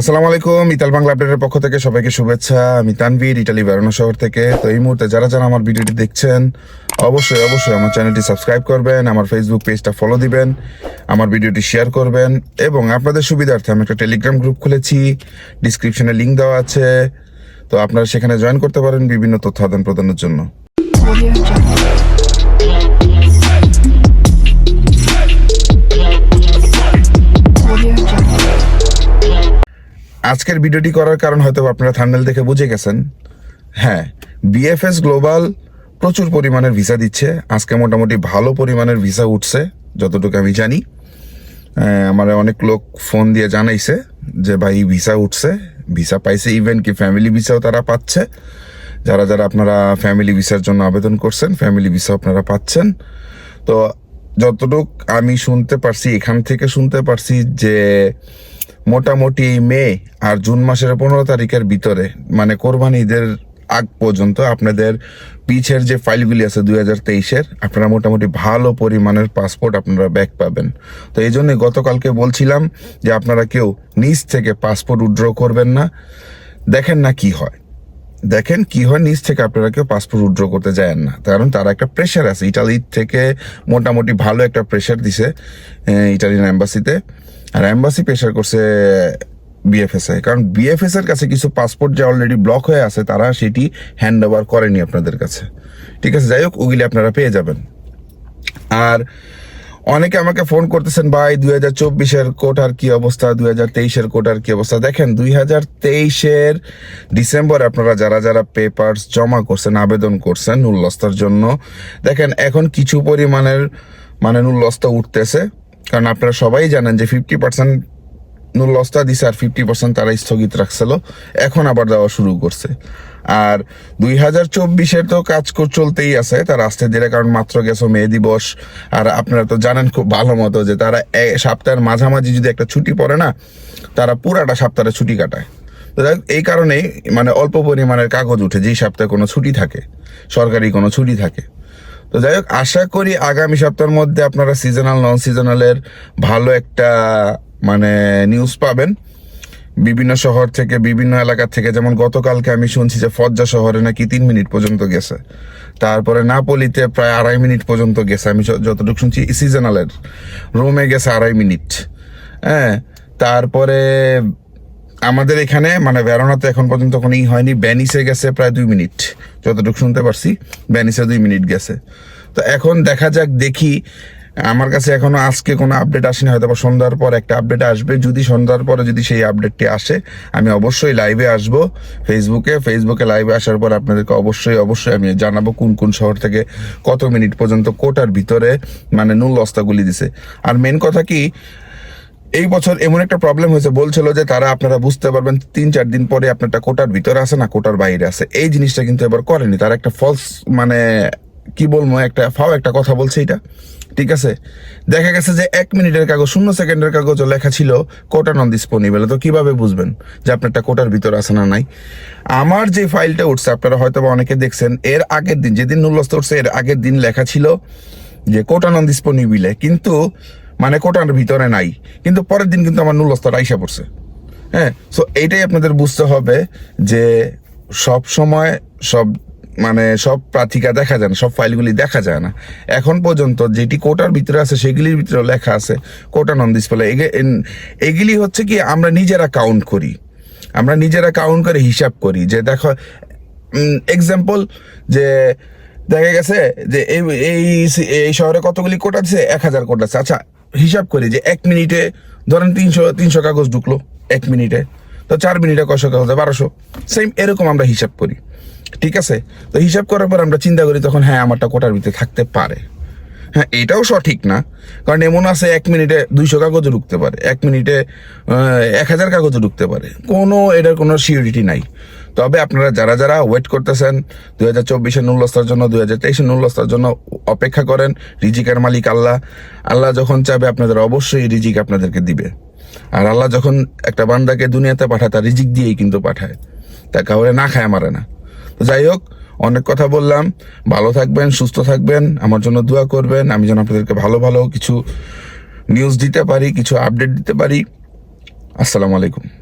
আসসালামু আলাইকুম, ইতাল বাংলা আপডেটের পক্ষ থেকে সবাইকে শুভেচ্ছা। আমি তানভীর ইটালি বেরোনো শহর থেকে। তো এই মুহূর্তে যারা যারা আমার ভিডিওটি দেখছেন, অবশ্যই অবশ্যই আমার চ্যানেলটি সাবস্ক্রাইব করবেন, আমার ফেসবুক পেজটা ফলো দিবেন, আমার ভিডিওটি শেয়ার করবেন, এবং আপনাদের সুবিধার্থে আমি একটা টেলিগ্রাম গ্রুপ খুলেছি ডিসক্রিপশনে লিঙ্ক দেওয়া আছে। তো আপনারা সেখানে জয়েন করতে পারেন বিভিন্ন তথ্য আদান প্রদানের জন্য। আজকের ভিডিওটি করার কারণ হয়তো আপনারা থাম্বনেল দেখে বুঝে গেছেন। হ্যাঁ বিএফএস গ্লোবাল প্রচুর পরিমাণের ভিসা দিচ্ছে। আজকে মোটামুটি ভালো পরিমাণের ভিসা উঠছে, যতটুকু আমি জানি। আমার অনেক লোক ফোন দিয়ে জানাইছে যে, ভাই ভিসা উঠছে। ভিসা পাইছে ইভেন কি ফ্যামিলি ভিসাও তারা পাচ্ছে। যারা যারা আপনারা ফ্যামিলি ভিসার জন্য আবেদন করছেন ফ্যামিলি ভিসা আপনারা পাচ্ছেন। তো যতটুক আমি শুনতে পারছি, এখান থেকে শুনতে পারছি যে মোটামুটি মে আর জুন মাসের পনেরো তারিখের ভিতরে মানে কোরবানি ঈদের আগ পর্যন্ত আপনাদের পিছের যে ফাইলগুলি আছে দুই হাজার তেইশের, আপনারা মোটামুটি ভালো পরিমাণের পাসপোর্ট আপনারা ব্যাক পাবেন। তো এই জন্যই গতকালকে বলছিলাম যে আপনারা কেউ নিজ থেকে পাসপোর্ট উইথড্র করবেন না। দেখেন না কি হয়। দেখেন কি হয় নিজ থেকে আপনারা কেউ পাসপোর্ট উইথড্র করতে যায় না। কারণ তারা একটা প্রেশার আছে। ইটালি থেকে মোটামুটি ভালো একটা প্রেশার দিছে ইটালিয়ান এম্বাসিতে আর এম্বাসি প্রেশার করছে বিএফএস এ কারণ বিএফএস এর কাছে কিছু পাসপোর্ট যে অলরেডি ব্লক হয়ে আছে, তারা সেটি হ্যান্ড ওভার করেনি আপনাদের কাছে। ঠিক আছে, যাই হোক, ওগুলি আপনারা পেয়ে যাবেন। আর অনেকে আমাকে ফোন করতেছেন, ভাই, দুই হাজার চব্বিশের কোটার কি অবস্থা? দুই হাজার তেইশের কোটার কি অবস্থা? দেখেন, দুই হাজার তেইশের ডিসেম্বর আপনারা যারা যারা পেপারস জমা করছেন, আবেদন করছেন নুল্লস্তার জন্য, দেখেন, এখন কিছু পরিমাণের মানে নুল্লস্তা উঠতেছে। কারণ আপনারা সবাই জানেন যে ফিফটি পার্সেন্ট নুল্লস্তা দিছে আর ফিফটি পার্সেন্ট তারা স্থগিত রাখছিল। এখন আবার দেওয়া শুরু করছে। আর দুই হাজার চব্বিশের তো কাজ চলতেই আছে, তারা আস্তে ধীরে কারণ মাত্র গেছো মে দিবস। আর আপনারা তো জানেন খুব ভালো মতো যে তারা সপ্তাহের মাঝামাঝি যদি একটা ছুটি পড়ে না, তারা পুরাটা সপ্তাহে ছুটি কাটায়। তো এই কারণেই মানে অল্প পরিমাণের কাগজ উঠে যেই সপ্তাহে কোনো ছুটি থাকে, সরকারি কোনো ছুটি থাকে। তো যাই হোক, আশা করি আগামী সপ্তাহের মধ্যে আপনারা সিজনাল নন সিজনালের ভালো একটা মানে নিউজ পাবেন। বিভিন্ন শহর থেকে, বিভিন্ন এলাকা থেকে, যেমন গতকালকে আমি শুনছি যে ফজ্জা শহরে নাকি তিন মিনিট পর্যন্ত গেছে। তারপরে নাপলিতে প্রায় আড়াই মিনিট পর্যন্ত গেছে। আমি যতটুকু শুনছি সিজনালের রোমে গেছে আড়াই মিনিট। হ্যাঁ তারপরে আমাদের এখানে মানে ভেরোনাতে এখন পর্যন্ত কোনো ই হয়নি ব্যানিসে গেছে প্রায় দুই মিনিট। যতটুকু শুনতে পারছি ব্যানিসে দুই মিনিট গেছে। তো এখন দেখা যাক, দেখি। আমার কাছে এখনও আজকে কোনো আপডেট আসেনি, হয়তো বা সন্ধ্যার পর একটা আপডেট আসবে। যদি সন্ধ্যার পরে যদি সেই আপডেটটি আসে, আমি অবশ্যই লাইভে আসব ফেসবুকে ফেসবুকে লাইভে আসার পর আপনাদেরকে অবশ্যই অবশ্যই আমি জানাব কোন কোন শহর থেকে কত মিনিট পর্যন্ত কোটার ভিতরে মানে নুল অস্তাগুলি দিছে। আর মেন কথা কি এই বছর এমন একটা প্রবলেম হয়েছে, বলছিল যে তারা আপনারা বুঝতে পারবেন তিন চার দিন পরে আপনারটা কোটার ভিতরে আছে না, কোটার বাইরে আছে। এই জিনিসটা কিন্তু এবার করেনি, তারা একটা ফলস মানে কি বলব, একটা ফাও একটা কথা বলছে এটা। ঠিক আছে? দেখা গেছে যে এক মিনিটের কাগজ, শূন্য সেকেন্ডের কাগজও লেখা ছিল, কোটা নন ডিসপোনিবল তো কীভাবে বুঝবেন যে আপনারটা কোটার ভিতরে আছে না নাই? আমার যে ফাইলটা উঠছে, আপনারা হয়তো বা অনেকে দেখছেন, এর আগের দিন, যেদিন নুল্লস্ত উঠছে, এর আগের দিন লেখা ছিল যে কোটা নন ডিসপোনিবিলে কিন্তু মানে কোটার ভিতরে নাই। কিন্তু পরের দিন কিন্তু আমার নুলস্তর আইসা পড়ছে। হ্যাঁ সো এইটাই আপনাদের বুঝতে হবে যে সব সময় সব মানে সব প্রার্থিকা দেখা যায় না, সব ফাইলগুলি দেখা যায় না। এখন পর্যন্ত যেটি কোটার ভিতরে আছে, সেগুলির ভিতরে লেখা আছে, কোটা নন ডিসপ্লে এগুলি হচ্ছে কি, আমরা নিজেরা কাউন্ট করি। আমরা নিজেরা কাউন্ট করে হিসাব করি যে দেখো এক্সাম্পল যে দেখা গেছে যে এই এই এই শহরে কতগুলি কোট আছে? এক হাজার কোট আছে। আচ্ছা হিসাব করি যে এক মিনিটে ধরেন তিনশো তিনশো কাগজ ঢুকলো, এক মিনিটে। তো চার মিনিটে কশো কাগজ? বারোশো। সেম এরকম আমরা হিসাব করি। ঠিক আছে? তো হিসাব করার পর আমরা চিন্তা করি তখন হ্যাঁ আমারটা কোটার ভিতরে থাকতে পারে। হ্যাঁ এটাও সঠিক না। কারণ এমন আছে, এক মিনিটে দুইশো কাগজও ঢুকতে পারে, এক মিনিটে এক হাজার কাগজও ঢুকতে পারে। কোনো এটার কোনো সিউরিটি নাই। তবে আপনারা যারা যারা ওয়েট করতেছেন, দুই হাজার চব্বিশের নুল্লস্তার জন্য, দুই হাজার তেইশের নুল্লস্তার জন্য অপেক্ষা করেন রিজিকের মালিক আল্লাহ। আল্লাহ যখন চাবে আপনাদের অবশ্যই রিজিক আপনাদেরকে দিবে। আর আল্লাহ যখন একটা বান্দাকে দুনিয়াতে পাঠায়, তার রিজিক দিয়েই কিন্তু পাঠায়। তা কাউরে না খায় মারে না। তো যাই হোক, অনেক কথা বললাম। ভালো থাকবেন, সুস্থ থাকবেন। আমার জন্য দোয়া করবেন। আমি যেন আপনাদেরকে ভালো ভালো কিছু নিউজ দিতে পারি, কিছু আপডেট দিতে পারি। আসসালামু আলাইকুম।